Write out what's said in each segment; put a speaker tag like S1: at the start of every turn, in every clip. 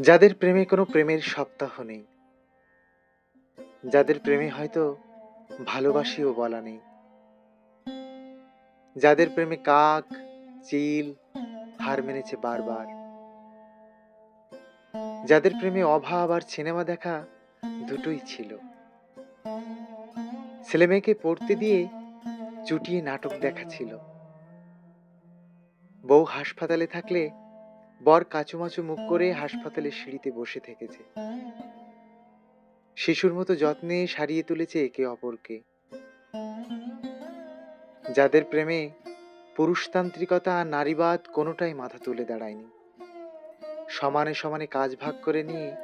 S1: যাদের প্রেমে কোনো প্রেমের সপ্তাহ নেই। যাদের প্রেমে হয়তো ভালোবাসিও বলা নেই। যাদের প্রেমে কাক, চিল, হার মেনেছে বারবার। যাদের প্রেমে অভাব আর সিনেমা দেখা দুটোই ছিল। ছেলে মেয়েকে পড়তে দিয়ে চুটিয়ে নাটক দেখা ছিল। বউ হাসপাতালে থাকলে বর কাচুমাচু মুখ করে হাসপাতালের সিঁড়িতে বসে থেকেছে। শিশুর মতো যত্নে সারিয়ে তুলেছে একে অপরকে। যাদের প্রেমে পুরুষতান্ত্রিকতা আর নারীবাদ কোনোটাই মাথা তুলে দাঁড়ায়নি। সমানে সমানে কাজ ভাগ করে নিয়ে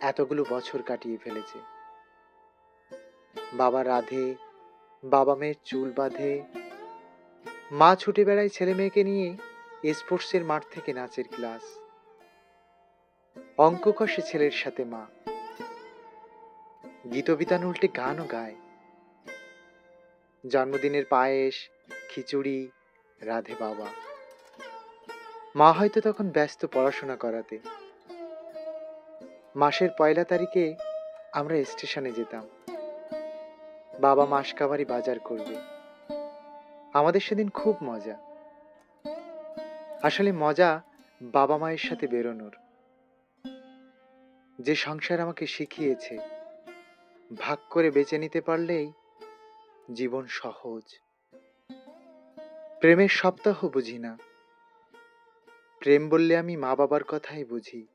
S1: এতগুলো বছর কাটিয়ে ফেলেছে। বাবা রাধে, বাবা মেয়ের চুল বাঁধে, মা ছুটে বেড়ায় ছেলে মেয়েকে নিয়ে স্পোর্টসের মাঠ থেকে নাচের ক্লাস। অঙ্ক কষে ছেলের সাথে মা। গীতবিতান উল্টে গানও গায়। জন্মদিনের পায়েস, খিচুড়ি, রাধে বাবা। মা হয়তো তখন ব্যস্ত পড়াশোনা করাতে। মাসের পয়লা তারিখে আমরা স্টেশনে যেতাম। বাবা মাসকাবারি বাজার করবে। আমাদের সেদিন খুব মজা। আসলে মজা বাবা মায়ের সাথে বেরোনোর। যে সংসার আমাকে শিখিয়েছে, ভাগ করে বেঁচে নিতে পারলেই জীবন সহজ। প্রেমের সপ্তাহ বুঝি না। প্রেম বললে আমি মা বাবার কথাই বুঝি।